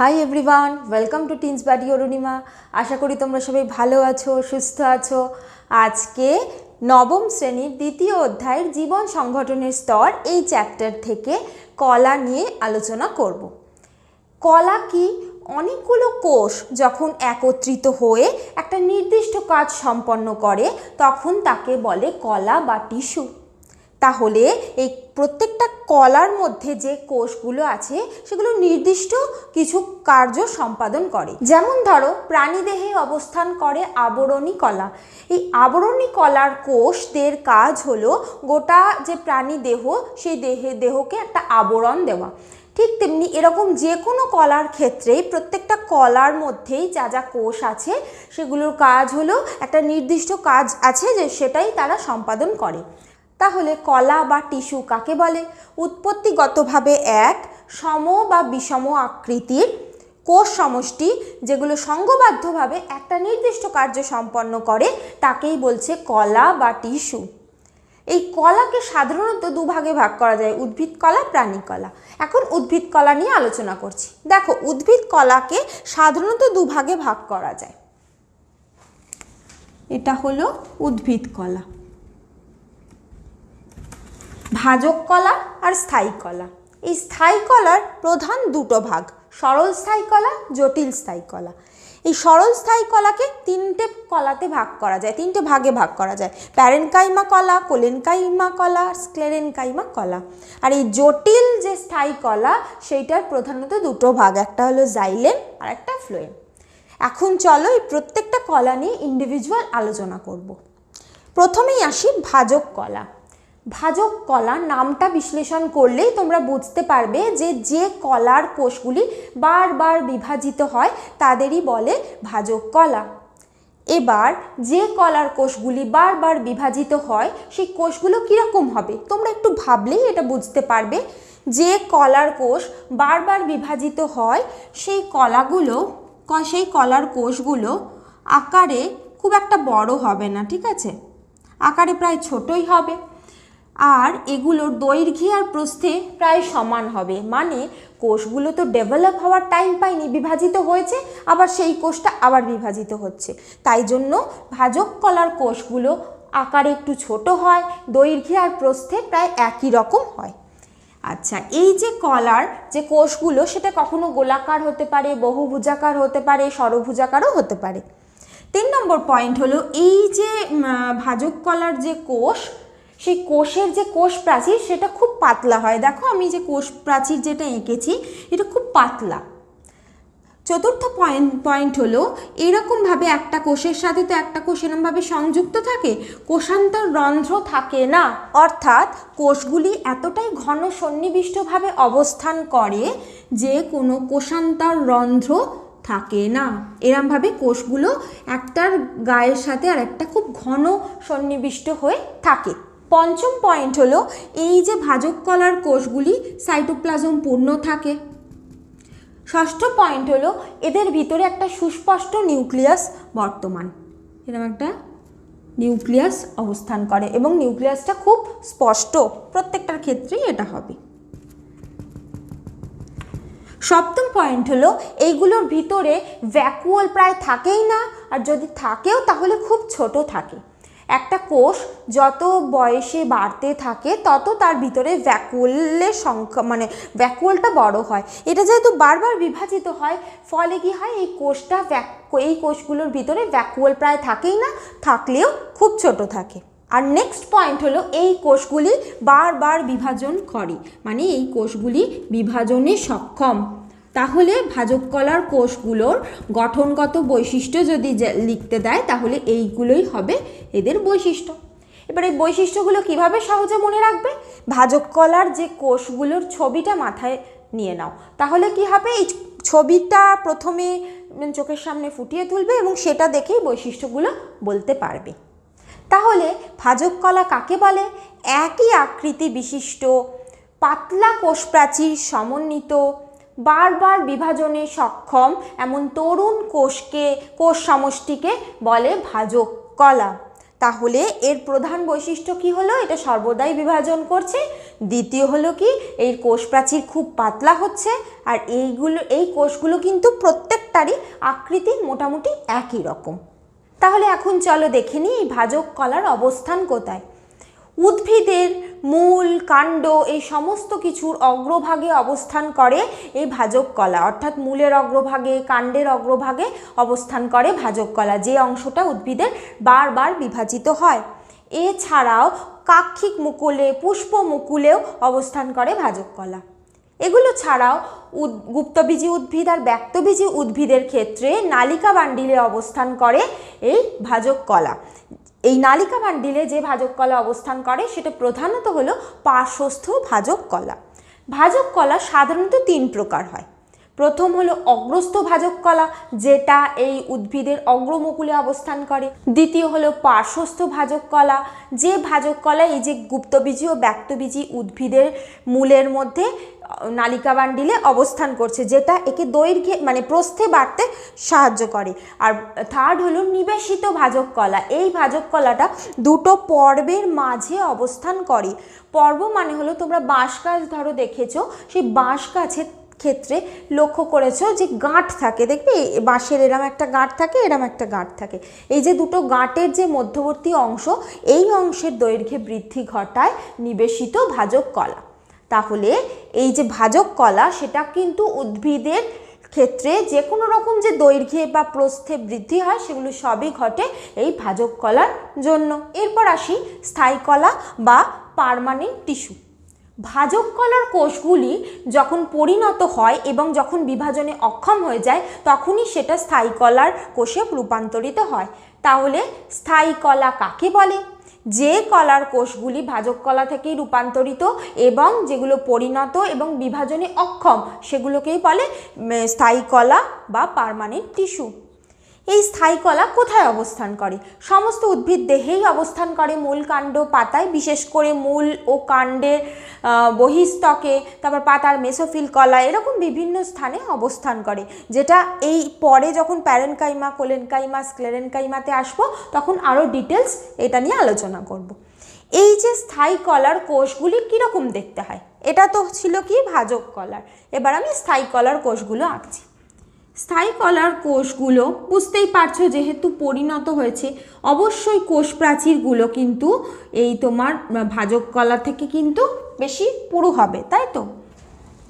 Hi everyone welcome to teens buddy Arunima আশা করি তোমরা সবাই ভালো আছো, সুস্থ আছো। আজকে নবম শ্রেণির দ্বিতীয় অধ্যায়ের জীবন সংগঠনের স্তর এই চ্যাপ্টার থেকে কলা নিয়ে আলোচনা করব। কলা কি? অনেকগুলো কোষ যখন একত্রিত হয়ে একটা নির্দিষ্ট কাজ সম্পন্ন করে, তখন তাকে বলে কলা বা টিস্যু। তাহলে এই প্রত্যেকটা কলার মধ্যে যে কোষগুলো আছে, সেগুলো নির্দিষ্ট কিছু কার্য সম্পাদন করে। যেমন ধরো প্রাণীদেহে অবস্থান করে আবরণী কলা। এই আবরণী কলার কোষদের কাজ হলো গোটা যে প্রাণী দেহ, সেই দেহে, দেহকে একটা আবরণ দেওয়া। ঠিক তেমনি এরকম যে কোনো কলার ক্ষেত্রেই প্রত্যেকটা কলার মধ্যেই যা যা কোষ আছে, সেগুলোর কাজ হলো একটা নির্দিষ্ট কাজ আছে যে সেটাই তারা সম্পাদন করে। তাহলে কলা বা টিস্যু কাকে বলে? উৎপত্তিগতভাবে এক, সম বা বিষম আকৃতির কোষ সমষ্টি যেগুলো সঙ্গবদ্ধভাবে একটা নির্দিষ্ট কার্য সম্পন্ন করে, তাকেই বলছে কলা বা টিস্যু। এই কলাকে সাধারণত দুভাগে ভাগ করা যায়, উদ্ভিদ কলা, প্রাণী কলা। এখন উদ্ভিদ কলা নিয়ে আলোচনা করছি। দেখো, উদ্ভিদ কলাকে সাধারণত দুভাগে ভাগ করা যায়। এটা হলো উদ্ভিদ কলা। ভাজক কলা আর স্থায়ী কলা। এই স্থায়ী কলার প্রধান দুটো ভাগ, সরল স্থায়ী কলা, জটিল স্থায়ী কলা। এই সরল স্থায়ী কলাকে তিনটে কলাতে ভাগ করা যায়, তিনটে ভাগে ভাগ করা যায়। প্যারেনকাইমা কলা, কোলেনকাইমা কলা স্ক্লেরেনকাইমা কলা। আর এই জটিল যে স্থায়ী কলা, সেইটার প্রধানত দুটো ভাগ, একটা হলো জাইলেম আর একটা ফ্লোয়েম এখন চলো এই প্রত্যেকটা কলা নিয়ে ইন্ডিভিজুয়াল আলোচনা করব। প্রথমেই আসি ভাজক কলা। ভাজক কলা নামটা বিশ্লেষণ করলেই তোমরা বুঝতে পারবে যে যে কলার কোষগুলি বারবার বিভাজিত হয়, তাদেরই বলে ভাজক কলা। এবার যে কলার কোষগুলি বারবার বিভাজিত হয়, সেই কোষগুলো কীরকম হবে? তোমরা একটু ভাবলেই এটা বুঝতে পারবে। যে কলার কোষ বারবার বিভাজিত হয়, সেই কলাগুলো সেই কলার কোষগুলো আকারে খুব একটা বড় হবে না, ঠিক আছে? আকারে প্রায় ছোটই হবে। আর এগুলোর দৈর্ঘ্যে আর প্রস্থে প্রায় সমান হবে। মানে কোষগুলো তো ডেভেলপ হওয়ার টাইম পায়নি, বিভাজিত হয়েছে, আবার সেই কোষটা আবার বিভাজিত হচ্ছে। তাই জন্য ভাজক কলার কোষগুলো আকারে একটু ছোট হয়, দৈর্ঘ্যে আর প্রস্থে প্রায় একই রকম হয়। আচ্ছা এই যে কলার যে কোষগুলো, সেটা কখনো গোলাকার হতে পারে, বহুভুজাকার হতে পারে, সরভুজাকারও হতে পারে। তিন নম্বর পয়েন্ট হলো এই যে ভাজক কলার যে কোষ সেই কোষের যে কোষ প্রাচীর সেটা খুব পাতলা হয়। দেখো আমি যে কোষ প্রাচীর যেটা এঁকেছি, এটা খুব পাতলা। চতুর্থ পয়েন্ট পয়েন্ট হলো এরকমভাবে একটা কোষের সাথে তো একটা কোষ এরমভাবে সংযুক্ত থাকে, কোষান্তর রন্ধ্র থাকে না। অর্থাৎ কোষগুলি এতটাই ঘন সন্নিবিষ্টভাবে অবস্থান করে যে কোনো কোষান্তর রন্ধ্র থাকে না। এরমভাবে কোষগুলো একটার গায়ের সাথে আর একটা খুব ঘন সন্নিবিষ্ট হয়ে থাকে। পঞ্চম পয়েন্ট হলো এই যে ভাজক কলার কোষগুলি সাইটোপ্লাজম পূর্ণ থাকে। ষষ্ঠ পয়েন্ট হলো এদের ভিতরে একটা সুস্পষ্ট নিউক্লিয়াস বর্তমান। এরকম একটা নিউক্লিয়াস অবস্থান করে এবং নিউক্লিয়াসটা খুব স্পষ্ট, প্রত্যেকটার ক্ষেত্রেই এটা হবে। সপ্তম পয়েন্ট হলো এইগুলোর ভিতরে ভ্যাকুয়াল প্রায় থাকেই না, আর যদি থাকেও তাহলে খুব ছোট থাকে। একটা কোষ যত বয়সে বাড়তে থাকে, তত তার ভিতরে ভ্যাকুয়ালের সংখ্যা মানে ভ্যাকুয়ালটা বড় হয়। এটা যেহেতু বারবার বিভাজিত হয়, ফলে কি হয়, এই কোষটা ভ্যাক এই কোষগুলোর ভিতরে ভ্যাকুয়াল প্রায় থাকেই না, থাকলেও খুব ছোট থাকে। আর নেক্সট পয়েন্ট হলো, এই কোষগুলি বারবার বিভাজন করে। মানে এই কোষগুলি বিভাজনে সক্ষম। তাহলে ভাজক কলার কোষগুলোর গঠনগত বৈশিষ্ট্য যদি লিখতে দেয়, তাহলে এইগুলোই হবে এদের বৈশিষ্ট্য। এবার এই বৈশিষ্ট্যগুলো কীভাবে সহজে মনে রাখবে? ভাজক কলার যে কোষগুলোর ছবিটা মাথায় নিয়ে নাও। তাহলে কি হবে? এই ছবিটা প্রথমে চোখের সামনে ফুটিয়ে তুলবে এবং সেটা দেখেই বৈশিষ্ট্যগুলো বলতে পারবে। তাহলে ভাজক কলা কাকে বলে? একই আকৃতি বিশিষ্ট, পাতলা কোষ প্রাচীর সমন্বিত বারবার বিভাজনে সক্ষম এমন তরুণ কোষকে, কোষ সমষ্টিকে বলে ভাজক কলা। তাহলে এর প্রধান বৈশিষ্ট্য কি হলো? এটা সর্বদাই বিভাজন করছে। দ্বিতীয় হলো কি? এই কোষ প্রাচীর খুব পাতলা হচ্ছে আর এইগুলো, এই কোষগুলো কিন্তু প্রত্যেকটারই আকৃতি মোটামুটি একই রকম। তাহলে এখন চলো দেখে নিই এই ভাজক কলার অবস্থান কোথায়। উদ্ভিদের মূল, কাণ্ড, এই সমস্ত কিছুর অগ্রভাগে অবস্থান করে এই ভাজক কলা। অর্থাৎ মূলের অগ্রভাগে, কাণ্ডের অগ্রভাগে অবস্থান করে ভাজক কলা, যে অংশটা উদ্ভিদের বারবার বিভাজিত হয়। এছাড়াও কাক্ষিক মুকুলে, পুষ্প মুকুলেও অবস্থান করে ভাজক কলা। এগুলো ছাড়াও গুপ্তবীজী উদ্ভিদ আর ব্যক্তবীজী উদ্ভিদের ক্ষেত্রে নালিকা বান্ডিলে অবস্থান করে এই ভাজক কলা। এই নালিকা মান্ডিলে যে ভাজক কলা অবস্থান করে, সেটা প্রধানত হলো পার্শ্বস্থ ভাজক কলা। ভাজক কলা সাধারণত তিন প্রকার হয়। প্রথম হলো অগ্রস্থ ভাজক কলা, যেটা এই উদ্ভিদের অগ্রমুকুলে অবস্থান করে। দ্বিতীয় হলো পার্শ্বস্থ ভাজক কলা, যে ভাজক কলা এই যে গুপ্তবীজী ও ব্যক্তবীজী উদ্ভিদের মূলের মধ্যে নালিকা বান্ডিলে অবস্থান করছে, যেটা একে দৈর্ঘ্যে মানে প্রস্থে বাড়তে সাহায্য করে। আর থার্ড হলো নিবেশিত ভাজক কলা, এই ভাজক কলাটা দুটো পর্বের মাঝে অবস্থান করে। পর্ব মানে হলো তোমরা বাঁশ গাছ ধরো দেখেছ, সেই বাঁশ গাছের ক্ষেত্রে লক্ষ্য করেছ যে গাঁট থাকে, দেখবে? বাঁশের এরম একটা গাঁট থাকে, এরম একটা গাঁট থাকে। এই যে দুটো গাঁটের যে মধ্যবর্তী অংশ, এই অংশের দৈর্ঘ্যে বৃদ্ধি ঘটায় নিবেশিত ভাজক কলা। তাহলে এই যে ভাজক কলা, সেটা কিন্তু উদ্ভিদের ক্ষেত্রে যে কোনো রকম যে দৈর্ঘ্যে বা প্রস্থে বৃদ্ধি হয়, সেগুলো সবই ঘটে এই ভাজক কলার জন্য। এরপর আসি স্থায়ী কলা বা পারমানেন্ট টিস্যু। ভাজক কলার কোষগুলি যখন পরিণত হয় এবং যখন বিভাজনে অক্ষম হয়ে যায়, তখনই সেটা স্থায়ী কলার কোষে রূপান্তরিত হয়। তাহলে স্থায়ী কলা কাকে বলে? যে কলার কোষগুলি ভাজক কলা থেকেই রূপান্তরিত এবং যেগুলো পরিণত এবং বিভাজনে অক্ষম, সেগুলোকেই বলে স্থায়ী কলা বা পার্মানেন্ট টিস্যু। এই স্থায়ী কলা কোথায় অবস্থান করে? সমস্ত উদ্ভিদ দেহেই অবস্থান করে মূল কাণ্ড পাতায়, বিশেষ করে মূল ও কাণ্ডের বহিস্তকে, তারপর পাতার মেসোফিল কলা, এরকম বিভিন্ন স্থানে অবস্থান করে, যেটা এই পরে যখন প্যারেনকাইমা, কোলেনকাইমা, স্ক্লেরেনকাইমাতে আসব, তখন আরও ডিটেলস এটা নিয়ে আলোচনা করব। এই যে স্থায়ী কলার কোষগুলি কীরকম দেখতে হয়? এটা তো ছিল কি ভাজক কলার। এবার আমি স্থায়ী কলার কোষগুলো আঁকছি। স্থায়ী কলার কোষগুলো বুঝতেই পারছ যেহেতু পরিণত হয়েছে, অবশ্যই কোষ প্রাচীরগুলো কিন্তু এই তোমার ভাজক কলা থেকে কিন্তু বেশি পুরু হবে, তাই তো?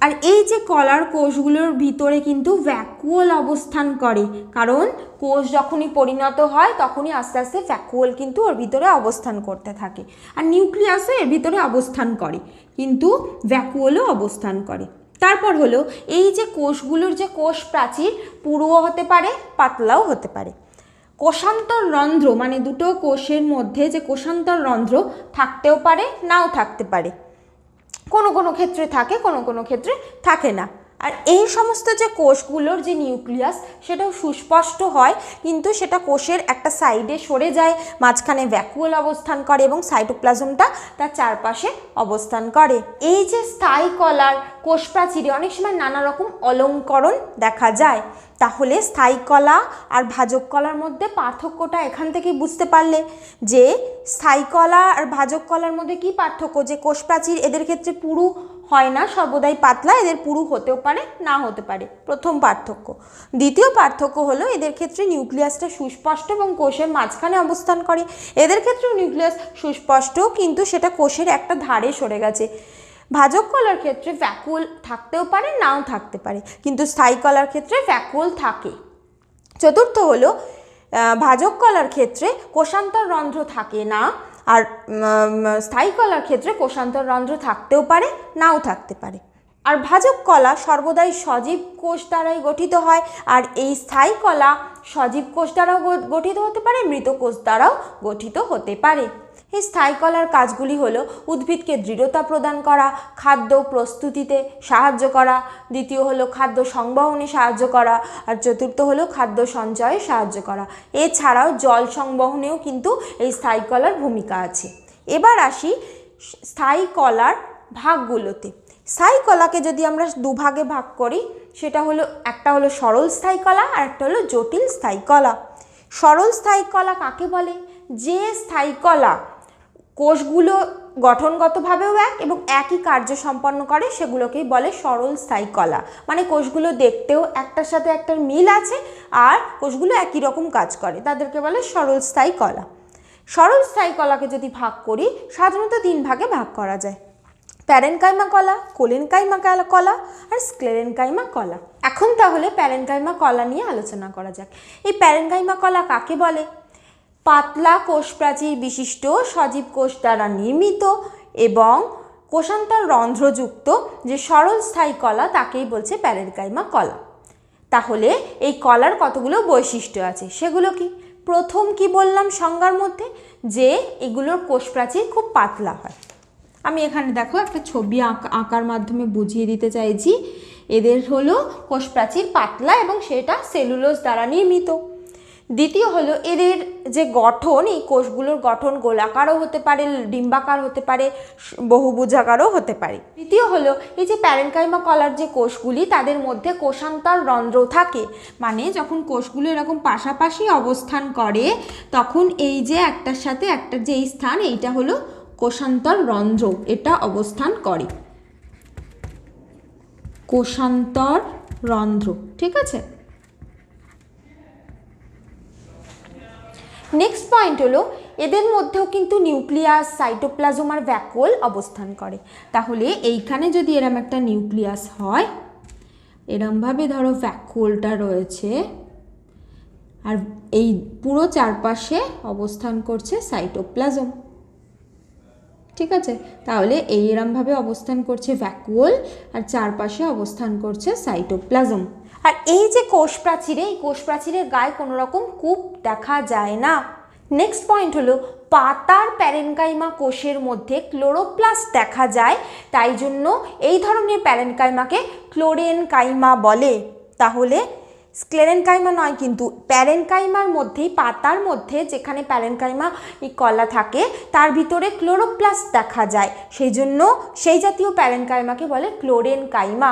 আর এই যে কলার কোষগুলোর ভিতরে কিন্তু ভ্যাকুয়াল অবস্থান করে, কারণ কোষ যখনই পরিণত হয় তখনই আস্তে আস্তে ভ্যাকুয়াল কিন্তু ওর ভিতরে অবস্থান করতে থাকে। আর নিউক্লিয়াসও এর ভিতরে অবস্থান করে, কিন্তু ভ্যাকুয়ালও অবস্থান করে। তারপর হলো, এই যে কোষগুলোর যে কোষ প্রাচীর, পুরুও হতে পারে, পাতলাও হতে পারে। কোষান্তর রন্ধ্র মানে দুটো কোষের মধ্যে যে কোষান্তর রন্ধ্র থাকতেও পারে, নাও থাকতে পারে। কোনো কোনো ক্ষেত্রে থাকে, কোনো কোনো ক্ষেত্রে থাকে না। আর এই সমস্ত যে কোষগুলোর যে নিউক্লিয়াস, সেটাও সুস্পষ্ট হয়, কিন্তু সেটা কোষের একটা সাইডে সরে যায়, মাঝখানে ভ্যাকুয়াল অবস্থান করে এবং সাইটোপ্লাজমটা তার চারপাশে অবস্থান করে। এই যে স্থায়ী কলার কোষ প্রাচীরে অনেক সময় নানা রকম অলঙ্করণ দেখা যায়। তাহলে স্থায়ী কলা আর ভাজক কলার মধ্যে পার্থক্যটা এখান থেকেই বুঝতে পারলে যে স্থায়ী কলা আর ভাজক কলার মধ্যে কি পার্থক্য? যে কোষ প্রাচীর এদের ক্ষেত্রে পুরু হয় না, সর্বদাই পাতলা, এদের পুরু হতেও পারে, না হতে পারে। প্রথম পার্থক্য। দ্বিতীয় পার্থক্য হলো, এদের ক্ষেত্রে নিউক্লিয়াসটা সুস্পষ্ট এবং কোষের মাঝখানে অবস্থান করে। এদের ক্ষেত্রেও নিউক্লিয়াস সুস্পষ্ট কিন্তু সেটা কোষের একটা ধারে সরে গেছে। ভাজক কলার ক্ষেত্রে ভ্যাকুয়াল থাকতেও পারে, নাও থাকতে পারে, কিন্তু স্থায়ী কলার ক্ষেত্রে ভ্যাকুয়াল থাকে। চতুর্থ হলো ভাজক কলার ক্ষেত্রে কোষান্তর রন্ধ্র থাকে না আর স্থায়ী কলার ক্ষেত্রে কোষান্তর রন্ধ্র থাকতেও পারে, নাও থাকতে পারে। আর ভাজক কলা সর্বদাই সজীব কোষ দ্বারাই গঠিত হয়, আর এই স্থায়ী কলা সজীব কোষ দ্বারাও গঠিত হতে পারে, মৃত কোষ দ্বারাও গঠিত হতে পারে। এই স্থায়ী কলার কাজগুলি হলো উদ্ভিদকে দৃঢ়তা প্রদান করা, খাদ্য প্রস্তুতিতে সাহায্য করা, দ্বিতীয় হলো খাদ্য সংবহনে সাহায্য করা, আর চতুর্থ হলো খাদ্য সঞ্চয়ে সাহায্য করা। এছাড়াও জল সংবহনেও কিন্তু এই স্থায়ী কলার ভূমিকা আছে। এবার আসি স্থায়ী কলার ভাগগুলোতে। স্থায়ী কলাকে যদি আমরা দুভাগে ভাগ করি, সেটা হলো একটা হলো সরল স্থায়ী কলা আর একটা হলো জটিল স্থায়ী কলা। সরল স্থায়ী কলা কাকে বলে? যে স্থায়ী কলা কোষগুলো গঠনগতভাবেও এক এবং একই কার্য সম্পন্ন করে, সেগুলোকেই বলে সরল স্থায়ী কলা। মানে কোষগুলো দেখতেও একটার সাথে একটার মিল আছে আর কোষগুলো একই রকম কাজ করে, তাদেরকে বলে সরল স্থায়ী কলা। সরল স্থায়ী কলাকে যদি ভাগ করি, সাধারণত তিন ভাগে ভাগ করা যায়। প্যারেনকাইমা কলা, কোলেনকাইমা কালা- আর স্ক্লেরেনকাইমা কলা। এখন তাহলে প্যারেনকাইমা কলা নিয়ে আলোচনা করা যাক। এই প্যারেনকাইমা কলা কাকে বলে? পাতলা কোষ প্রাচীর বিশিষ্ট সজীব কোষ দ্বারা নির্মিত এবং কোষান্তর রন্ধ্রযুক্ত যে সরল স্থায়ী কলা তাকেই বলছে প্যারেনকাইমা কলা। তাহলে এই কলার কতগুলো বৈশিষ্ট্য আছে? সেগুলো কি? প্রথম কি বললাম সংজ্ঞার মধ্যে? যে এগুলোর কোষ প্রাচীর খুব পাতলা হয়। আমি এখানে দেখো একটা ছবি আঁক- আঁকার মাধ্যমে বুঝিয়ে দিতে চাইছি। এদের হলো কোষ প্রাচীর পাতলা এবং সেটা সেলুলোজ দ্বারা নির্মিত। দ্বিতীয় হলো এদের যে গঠন, এই কোষগুলোর গঠন গোলাকারও হতে পারে, ডিম্বাকার হতে পারে বহুভুজাকারও হতে পারে। তৃতীয় হলো এই যে প্যারেনকাইমা কলার যে কোষগুলি, তাদের মধ্যে কোষান্তর রন্ধ্র থাকে। মানে যখন কোষগুলো এরকম পাশাপাশি অবস্থান করে, তখন এই যে একটার সাথে একটা যে স্থান, এইটা হলো কোষান্তর রন্ধ্র, এটা অবস্থান করে। কোষান্তর রন্ধ্র, ঠিক আছে? নেক্সট পয়েন্ট হলো, এদের মধ্যেও কিন্তু নিউক্লিয়াস সাইটোপ্লাজম আর ভ্যাকুয়াল অবস্থান করে। তাহলে এইখানে যদি এরম একটা নিউক্লিয়াস হয়, এরমভাবে ধরো ভ্যাকুয়ালটা রয়েছে, আর এই পুরো চারপাশে অবস্থান করছে সাইটোপ্লাজম ঠিক আছে? তাহলে এই এরমভাবে অবস্থান করছে ভ্যাকুয়াল আর চারপাশে অবস্থান করছে সাইটোপ্লাজম আর এই যে কোষ প্রাচীরে, এই কোষ প্রাচীরের গায়ে কোনো রকম কূপ দেখা যায় না। নেক্সট পয়েন্ট হলো, পাতার প্যারেনকাইমা কোষের মধ্যে ক্লোরোপ্লাস্ট দেখা যায়, তাই জন্য এই ধরনের প্যারেনকাইমাকে ক্লোরেনকাইমা বলে। তাহলে স্ক্লেরেনকাইমা নয়, কিন্তু প্যারেনকাইমার মধ্যেই, পাতার মধ্যে যেখানে প্যারেনকাইমা কলা থাকে, তার ভিতরে ক্লোরোপ্লাস্ট দেখা যায়। সেই জন্য সেই জাতীয় প্যারেনকাইমাকে বলে ক্লোরেনকাইমা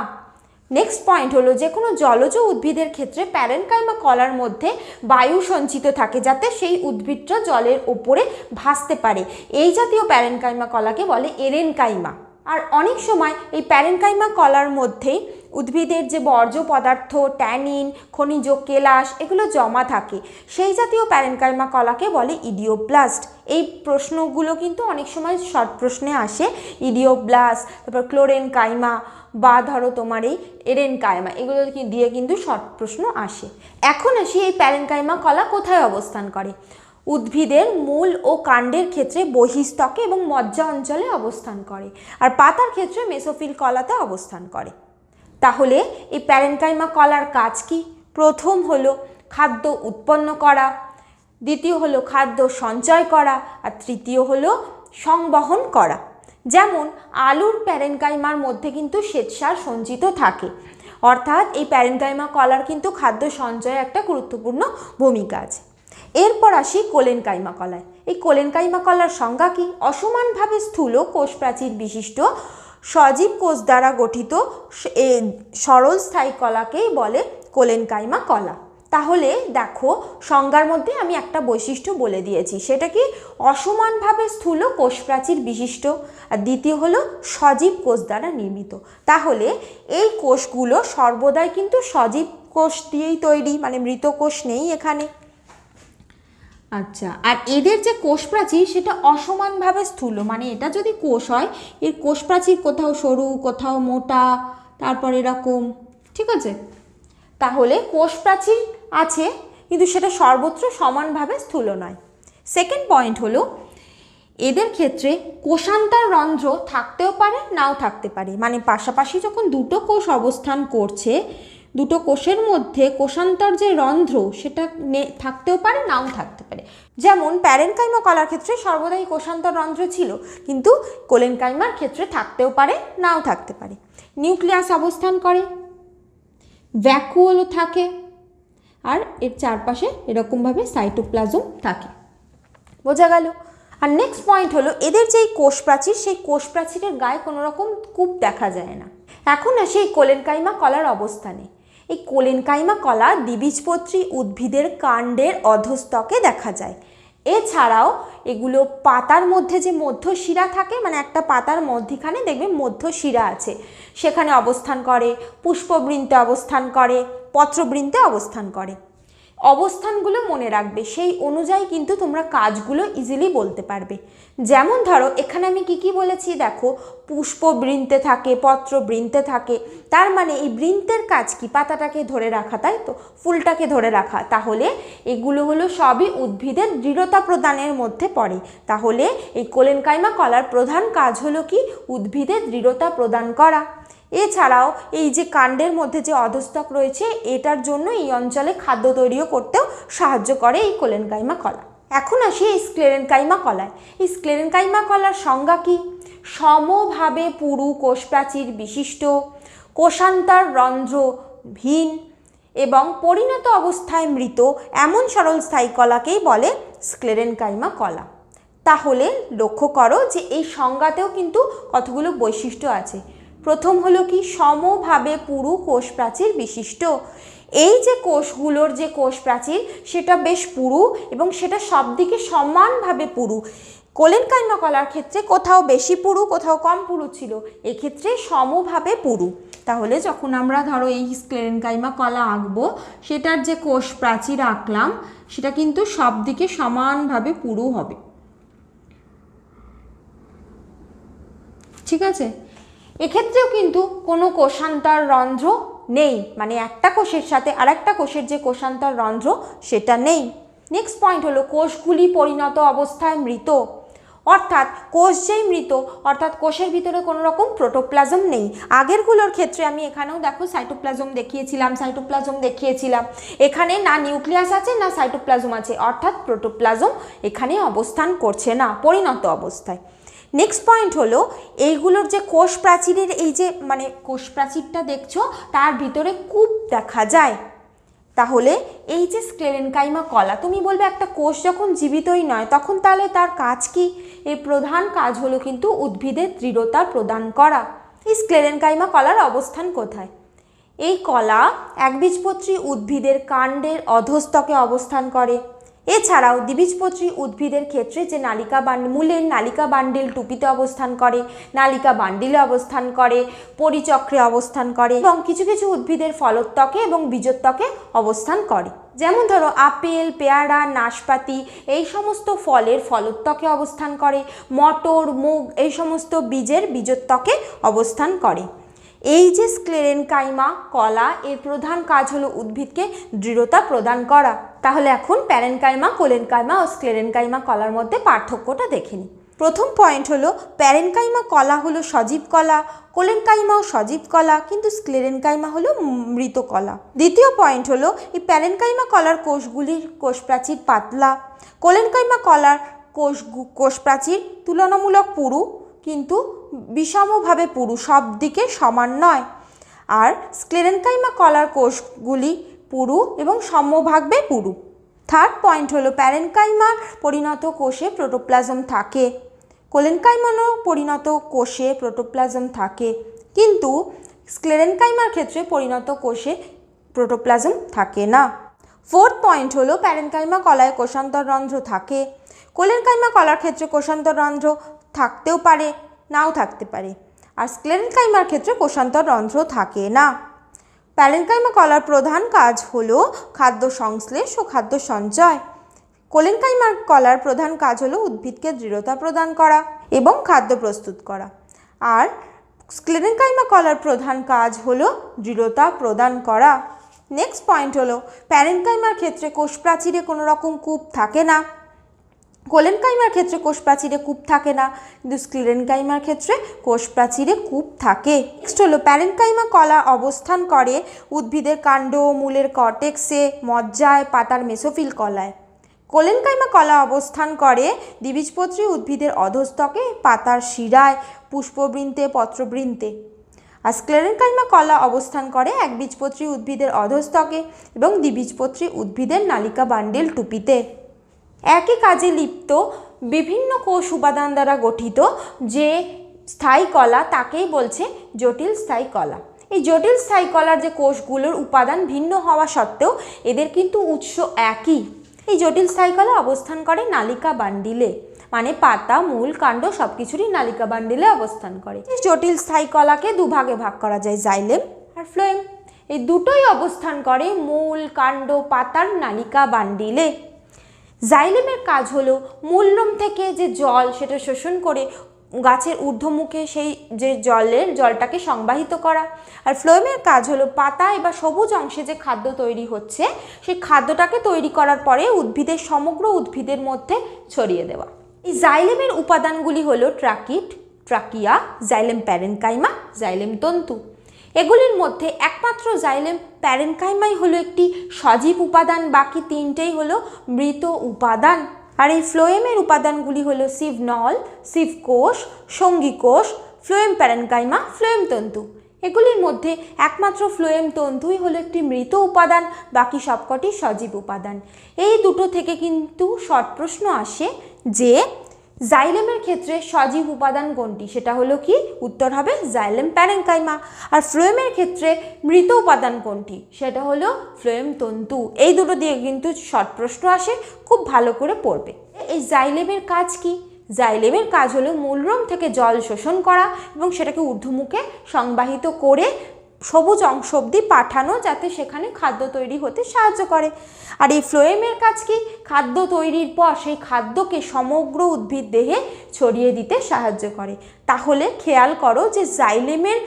নেক্সট পয়েন্ট হলো যে কোনো জলজ উদ্ভিদের ক্ষেত্রে প্যারেনকাইমা কলার মধ্যে বায়ু সঞ্চিত থাকে, যাতে সেই উদ্ভিদটা জলের ওপরে ভাসতে পারে। এই জাতীয় প্যারেনকাইমা কলাকে বলে এরেনকাইমা আর অনেক সময় এই প্যারেনকাইমা কলার মধ্যেই উদ্ভিদের যে বর্জ্য পদার্থ, ট্যানিন, খনিজ কেলাস, এগুলো জমা থাকে। সেই জাতীয় প্যারেনকাইমা কলাকে বলে ইডিওপ্লাস্ট এই প্রশ্নগুলো কিন্তু অনেক সময় শর্ট প্রশ্নে আসে। ইডিওপ্লাস্ট তারপর ক্লোরেন কাইমা বা ধরো তোমার এই এরেন কাইমা এগুলো দিয়ে কিন্তু শর্ট প্রশ্ন আসে। এখন আসি এই প্যারেনকাইমা কলা কোথায় অবস্থান করে? উদ্ভিদের মূল ও কাণ্ডের ক্ষেত্রে বহিস্তকে এবং মজ্জা অঞ্চলে অবস্থান করে। আর পাতার ক্ষেত্রে মেসোফিল কলাতে অবস্থান করে। তাহলে এই প্যারেনকাইমা কলার কাজ কি? প্রথম হলো খাদ্য উৎপন্ন করা, দ্বিতীয় হলো খাদ্য সঞ্চয় করা, আর তৃতীয় হলো সংবহন করা। যেমন আলুর প্যারেনকাইমার মধ্যে কিন্তু শ্বেতসার সঞ্চিত থাকে। অর্থাৎ এই প্যারেনকাইমা কলার কিন্তু খাদ্য সঞ্চয়ে একটা গুরুত্বপূর্ণ ভূমিকা আছে। এরপর আসি কোলেনকাইমা কলায়। এই কোলেনকাইমা কলার সংজ্ঞা কি? অসমানভাবে স্থূল কোষ প্রাচীর বিশিষ্ট সজীব কোষ দ্বারা গঠিত সরল স্থায়ী কলাকেই বলে কোলেনকাইমা কলা। তাহলে দেখো, সংজ্ঞার মধ্যে আমি একটা বৈশিষ্ট্য বলে দিয়েছি। সেটা কি? অসমানভাবে স্থূল কোষ প্রাচীর বিশিষ্ট। আর দ্বিতীয় হলো সজীব কোষ দ্বারা নির্মিত। তাহলে এই কোষগুলো সর্বদাই কিন্তু সজীব কোষ দিয়েই তৈরি মানে মৃত কোষ নেই এখানে। আচ্ছা আর এদের যে কোষ প্রাচীর সেটা অসমানভাবে স্থূল মানে এটা যদি কোষ হয়, এর কোষ প্রাচীর কোথাও সরু, কোথাও মোটা, তারপর এরকম, ঠিক আছে? তাহলে কোষ প্রাচীর আছে, কিন্তু সেটা সর্বত্র সমানভাবে স্থূল নয়। সেকেন্ড পয়েন্ট হলো, এদের ক্ষেত্রে কোষান্তর রন্ধ্র থাকতেও পারে, নাও থাকতে পারে। মানে পাশাপাশি যখন দুটো কোষ অবস্থান করছে দুটো কোষের মধ্যে কোষান্তর যে রন্ধ্র, সেটা থাকতেও পারে, নাও থাকতে পারে। যেমন প্যারেনকাইমা কলার ক্ষেত্রে সর্বদাই কোষান্তর রন্ধ্র ছিল, কিন্তু কোলেনকাইমার ক্ষেত্রে থাকতেও পারে, নাও থাকতে পারে। নিউক্লিয়াস অবস্থান করে ভ্যাকুয়ালও থাকে, আর এর চারপাশে এরকমভাবে সাইটোপ্লাজম থাকে। বোঝা গেল? আর নেক্সট পয়েন্ট হলো, এদের যেই কোষ প্রাচীর সেই কোষ প্রাচীরের গায়ে কোনো রকম কূপ দেখা যায় না। এখন আসে এই কোলেনকাইমা কলার অবস্থানে। এই কোলেনকাইমা কলা দ্বিবীজপত্রী উদ্ভিদের কাণ্ডের অধস্তকে দেখা যায়। এছাড়াও এগুলো পাতার মধ্যে যে মধ্যশিরা থাকে মানে একটা পাতার মধ্যিখানে দেখবে মধ্যশিরা আছে। সেখানে অবস্থান করে, পুষ্পবৃন্তে অবস্থান করে, পত্রবৃন্তে অবস্থান করে। অবস্থানগুলো মনে রাখবে। সেই অনুযায়ী কিন্তু তোমরা কাজগুলো ইজিলি বলতে পারবে। যেমন ধরো, এখানে আমি কি কি বলেছি দেখো, পুষ্প বৃন্তে থাকে, পত্র বৃন্তে থাকে, তার মানে এই বৃন্তের কাজ কি? পাতাটাকে ধরে রাখা, তাই তো? ফুলটাকে ধরে রাখা। তাহলে এগুলো হলো সবই উদ্ভিদের দৃঢ়তা প্রদানের মধ্যে পড়ে। তাহলে এই কোলেনকাইমা কলার প্রধান কাজ হলো কি? উদ্ভিদের দৃঢ়তা প্রদান করা। এছাড়াও এই যে কাণ্ডের মধ্যে যে অধস্তক রয়েছে, এটার জন্য এই অঞ্চলে খাদ্য তৈরিও করতেও সাহায্য করে এই কোলেনকাইমা কলা। এখন আসি এই স্ক্লেরেনকাইমা কলায়। এই স্ক্লেরেনকাইমা কলার সংজ্ঞা কি? সমভাবে পুরু কোষপ্রাচীর বিশিষ্ট, কোষান্তর রন্ধ্র ভিন এবং পরিণত অবস্থায় মৃত এমন সরল স্থায়ী কলাকেই বলে স্ক্লেরেনকাইমা কলা। তাহলে লক্ষ্য করো যে এই সংজ্ঞাতেও কিন্তু কতগুলো বৈশিষ্ট্য আছে। প্রথম হলো কি, সমভাবে পুরু কোষ প্রাচীর বিশিষ্ট। এই যে কোষগুলোর যে কোষ প্রাচীর সেটা বেশ পুরু এবং সেটা সব দিকে সমানভাবে পুরু। কোলেনকাইমা কলার ক্ষেত্রে কোথাও বেশি পুরু, কোথাও কম পুরু ছিল, এক্ষেত্রে সমভাবে পুরু। তাহলে যখন আমরা ধরো এই স্ক্লেরেনকাইমা কলা আঁকবো, সেটার যে কোষ প্রাচীর আঁকলাম, সেটা কিন্তু সব দিকে সমানভাবে পুরু হবে। ঠিক আছে? এক্ষেত্রেও কিন্তু কোনো কোষান্তর রন্ধ্র নেই। মানে একটা কোষের সাথে আর একটা কোষের যে কোষান্তর রন্ধ্র, সেটা নেই। নেক্সট পয়েন্ট হলো কোষগুলি পরিণত অবস্থায় মৃত। অর্থাৎ কোষ যেই মৃত, অর্থাৎ কোষের ভিতরে কোনো রকম প্রোটোপ্লাজম নেই। আগেরগুলোর ক্ষেত্রে আমি এখানেও দেখো সাইটোপ্লাজম দেখিয়েছিলাম সাইটোপ্লাজম দেখিয়েছিলাম। এখানে না নিউক্লিয়াস আছে, না সাইটোপ্লাজম আছে। অর্থাৎ প্রোটোপ্লাজম এখানে অবস্থান করছে না, পরিণত অবস্থায়। নেক্সট পয়েন্ট হলো, এইগুলোর যে কোষ প্রাচীরের এই যে মানে কোষ প্রাচীরটা দেখছ, তার ভিতরে কূপ দেখা যায়। তাহলে এই যে স্ক্লেরেনকাইমা কলা, তুমি বলবে একটা কোষ যখন জীবিতই নয়, তখন তাহলে তার কাজ কি? এই প্রধান কাজ হলো কিন্তু উদ্ভিদের দৃঢ়তা প্রদান করা। এই স্ক্লেরেনকাইমা কলার অবস্থান কোথায়? এই কলা একবীজপত্রী উদ্ভিদের কাণ্ডের অধস্তকে অবস্থান করে। এছাড়াও দ্বিবীজপত্রী উদ্ভিদের ক্ষেত্রে যে নালিকা বান্ড, মূলের নালিকা বান্ডিল টুপিতে অবস্থান করে, নালিকা বান্ডিলে অবস্থান করে, পরিচক্রে অবস্থান করে এবং কিছু কিছু উদ্ভিদের ফলোত্বকে এবং বীজত্বকে অবস্থান করে। যেমন ধরো আপেল, পেয়ারা, নাশপাতি এই সমস্ত ফলের ফলোত্বকে অবস্থান করে, মটর, মুগ এই সমস্ত বীজের বীজত্বকে অবস্থান করে। এই যে স্ক্লেরেনকাইমা, কলা, এর প্রধান কাজ হলো উদ্ভিদকে দৃঢ়তা প্রদান করা। তাহলে এখন প্যারেনকাইমা, কোলেনকাইমা ও স্ক্লেরেনকাইমা কলার মধ্যে পার্থক্যটা দেখে নিই। প্রথম পয়েন্ট হলো, প্যারেনকাইমা কলা হলো সজীব কলা কোলেনকাইমাও সজীব কলা, কিন্তু স্ক্লেরেনকাইমা হলো মৃত কলা। দ্বিতীয় পয়েন্ট হলো, এই প্যারেনকাইমা কলার কোষগুলির কোষপ্রাচীর পাতলা। কোলেনকাইমা কলার কোষ কোষপ্রাচীর তুলনামূলক পুরু, কিন্তু বিষমভাবে পুরু সব দিকে সমান নয়। আর স্ক্লেরেনকাইমা কলার কোষগুলি পুরু এবং সমভাবে পুরু। থার্ড পয়েন্ট হলো প্যারেনকাইমার পরিণত কোষে প্রোটোপ্লাজম থাকে। কোলেনকাইমারও পরিণত কোষে প্রোটোপ্লাজম থাকে। কিন্তু স্ক্লেরেনকাইমার ক্ষেত্রে পরিণত কোষে প্রোটোপ্লাজম থাকে না। ফোর্থ পয়েন্ট হলো প্যারেনকাইমা কলায় কোষান্তর রন্ধ্র থাকে। কোলেনকাইমা কলার ক্ষেত্রে কোষান্তর রন্ধ্র থাকতেও পারে, নাও থাকতে পারে। আর স্ক্লেরেনকাইমার ক্ষেত্রে কোষান্তর রন্ধ্র থাকে না। প্যারেনকাইমা কলার প্রধান কাজ হল খাদ্য সংশ্লেষ ও খাদ্য সঞ্চয়। কোলেনকাইমার কলার প্রধান কাজ হলো উদ্ভিদকে দৃঢ়তা প্রদান করা এবং খাদ্য প্রস্তুত করা। আর স্ক্লেরেনকাইমা কলার প্রধান কাজ হলো দৃঢ়তা প্রদান করা। নেক্সট পয়েন্ট হলো প্যারেনকাইমার ক্ষেত্রে কোষ প্রাচীরে কোনো রকম কূপ থাকে না। কোলেনকাইমার ক্ষেত্রে কোষ প্রাচীরে কূপ থাকে না। কিন্তু স্ক্লিরেনকাইমার ক্ষেত্রে কোষ প্রাচীরে কূপ থাকে। নেক্সট হলো, প্যারেনকাইমা কলা অবস্থান করে উদ্ভিদের কাণ্ড, মূলের কর্টেক্সে, মজ্জায়, পাতার মেসোফিল কলায়। কোলেনকাইমা কলা অবস্থান করে দ্বিবীজপত্রী উদ্ভিদের অধস্তকে, পাতার শিরায়, পুষ্পবৃন্তে, পত্রবৃন্তে। আর স্ক্লেরেনকাইমা কলা অবস্থান করে একবীজপত্রী উদ্ভিদের অধস্তকে এবং দ্বিবীজপত্রী উদ্ভিদের নালিকা বান্ডেল টুপিতে। একই কাজে লিপ্ত বিভিন্ন কোষ উপাদান দ্বারা গঠিত যে স্থায়ী কলা তাকেই বলছে জটিল স্থায়ী কলা। এই জটিল স্থায়ী কলার যে কোষগুলোর উপাদান ভিন্ন হওয়া সত্ত্বেও এদের কিন্তু উৎস একই। এই জটিল স্থায়ী কলা অবস্থান করে নালিকা বান্ডিলে মানে পাতা, মূল, কাণ্ড সব কিছুরই নালিকা বান্ডিলে অবস্থান করে। এই জটিল স্থায়ী কলাকে দুভাগে ভাগ করা যায় জাইলেম আর ফ্লোয়েম এই দুটোই অবস্থান করে মূল, কাণ্ড, পাতার নালিকা বান্ডিলে। জাইলেমের কাজ হলো মূলরম থেকে যে জল সেটা শোষণ করে গাছের ঊর্ধ্বমুখে সেই যে জলের জলটাকে সংবাহিত করা। আর ফ্লোয়েমের কাজ হলো পাতায় বা সবুজ অংশে যে খাদ্য তৈরি হচ্ছে, সেই খাদ্যটাকে তৈরি করার পরে উদ্ভিদের সমগ্র উদ্ভিদের মধ্যে ছড়িয়ে দেওয়া। এই জাইলেমের উপাদানগুলি হলো tracheid, trachea, xylem parenchyma, xylem তন্তু। এগুলির মধ্যে একমাত্র জাইলেম প্যারেনকাইমাই হলো একটি সজীব উপাদান, বাকি তিনটেই হলো মৃত উপাদান। আর এই ফ্লোয়েমের উপাদানগুলি হলো সিভনল সিভকোষ সঙ্গী কোষ, ফ্লোয়েম প্যারেনকাইমা, ফ্লোয়েম তন্তু। এগুলির মধ্যে একমাত্র ফ্লোয়েম তন্তুই হলো একটি মৃত উপাদান, বাকি সবকটি সজীব উপাদান। এই দুটো থেকে কিন্তু শর্ট প্রশ্ন আসে যে জাইলেমের ক্ষেত্রে সজীব উপাদান কোনটি? সেটা হলো কি? উত্তর হবে জাইলেম প্যারেঙ্কাইমা আর ফ্লোয়েমের ক্ষেত্রে মৃত উপাদান কোনটি? সেটা হলো ফ্লোয়েম তন্তু। এই দুটো দিয়ে কিন্তু শর্ট প্রশ্ন আসে, খুব ভালো করে পড়বে। এই জাইলেমের কাজ কি? জাইলেমের কাজ হলো মূলরম থেকে জল শোষণ করা এবং সেটাকে ঊর্ধ্বমুখে সংবাহিত করে সবুজ অংশ অব্দি পাঠানো যাতে সেখানে খাদ্য তৈরি হতে সাহায্য করে। আর এই ফ্লোয়েমের কাজ কি? খাদ্য তৈরির পর সেই খাদ্যকে সমগ্র উদ্ভিদ দেহে ছড়িয়ে দিতে সাহায্য করে। তাহলে খেয়াল করো যে জাইলেমের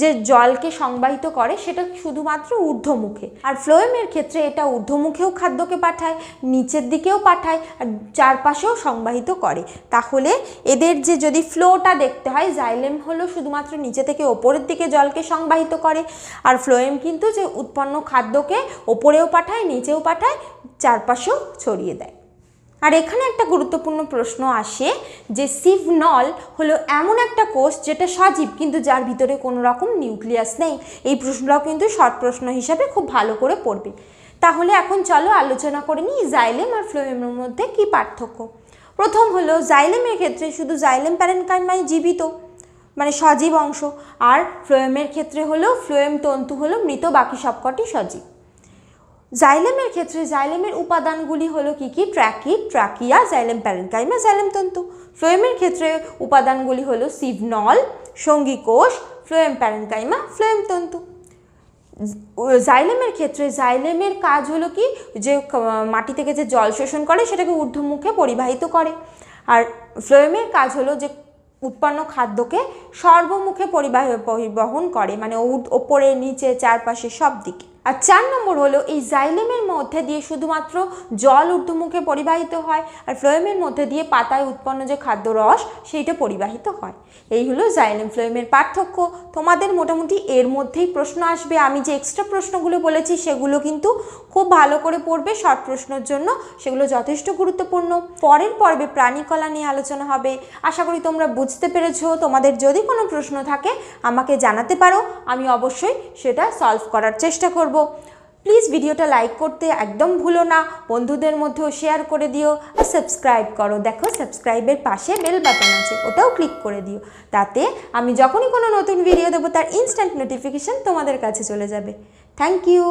যে জলকে সংবাহিত করে সেটা শুধুমাত্র ঊর্ধ্বমুখে। আর ফ্লোয়েমের ক্ষেত্রে এটা ঊর্ধ্বমুখেও খাদ্যকে পাঠায়, নিচের দিকেও পাঠায়, আর চারপাশেও সংবাহিত করে। তাহলে এদের যে যদি ফ্লোটা দেখতে হয়, জাইলেম হলো শুধুমাত্র নিচে থেকে ওপরের দিকে জলকে সংবাহিত করে, আর ফ্লোয়েম কিন্তু যে উৎপন্ন খাদ্যকে ওপরেও পাঠায়, নিচেও পাঠায়, চারপাশেও ছড়িয়ে দেয়। আর এখানে একটা গুরুত্বপূর্ণ প্রশ্ন আসে যে সিভনল হলো এমন একটা কোষ যেটা সজীব, কিন্তু যার ভিতরে কোনো রকম নিউক্লিয়াস নেই। এই প্রশ্নটাও কিন্তু শর্ট প্রশ্ন হিসাবে খুব ভালো করে পড়বে। তাহলে এখন চলো আলোচনা করে নিই জাইলেম আর ফ্লোয়েমের মধ্যে কি পার্থক্য। প্রথম হলো জাইলেমের ক্ষেত্রে শুধু জাইলেম প্যারেনকাইমাই জীবিত মানে সজীব অংশ, আর ফ্লোয়েমের ক্ষেত্রে হলো ফ্লোয়েম তন্তু হলো মৃত, বাকি সবকটি সজীব। জাইলেমের ক্ষেত্রে জাইলেমের উপাদানগুলি হলো কি কি? Tracheid trachea xylem parenchyma xylem তন্তু। ফ্লোয়েমের ক্ষেত্রে উপাদানগুলি হলো সিভনল সঙ্গী কোষ ফ্লোয়েম প্যারেনকাইমা ফ্লোয়েম তন্তু। জাইলেমের ক্ষেত্রে জাইলেমের কাজ হলো কি? যে মাটি থেকে যে জল শোষণ করে সেটাকে ঊর্ধ্বমুখে পরিবাহিত করে। আর ফ্লোয়েমের কাজ হলো যে উৎপন্ন খাদ্যকে সর্বমুখে পরিবাহ, পরিবহন করে মানে ওপরে, নিচে, চারপাশে সব দিকে। আর চার নম্বর হলো, এই জাইলেমের মধ্যে দিয়ে শুধুমাত্র জল ঊর্ধ্বমুখে পরিবাহিত হয় আর ফ্লোয়েমের মধ্যে দিয়ে পাতায় উৎপন্ন যে খাদ্য রস, সেইটা পরিবাহিত হয়। এই হলো জাইলেম ফ্লোয়েমের পার্থক্য। তোমাদের মোটামুটি এর মধ্যেই প্রশ্ন আসবে। আমি যে এক্সট্রা প্রশ্নগুলো বলেছি, সেগুলো কিন্তু খুব ভালো করে পড়বে। শর্ট প্রশ্নের জন্য সেগুলো যথেষ্ট গুরুত্বপূর্ণ। পরের পর্বে প্রাণীকলা নিয়ে আলোচনা হবে। আশা করি তোমরা বুঝতে পেরেছ। তোমাদের যদি কোনো প্রশ্ন থাকে, আমাকে জানাতে পারো। আমি অবশ্যই সেটা সলভ করার চেষ্টা করব। প্লিজ ভিডিওটা লাইক করতে একদম ভুলো না। বন্ধুদের মধ্যেও শেয়ার করে দিও আর সাবস্ক্রাইব করো। দেখো সাবস্ক্রাইবের পাশে বেল বাটন আছে, ওটাও ক্লিক করে দিও। তাতে আমি যখনই কোনো নতুন ভিডিও দেবো, তার ইনস্ট্যান্ট নোটিফিকেশান তোমাদের কাছে চলে যাবে। Thank you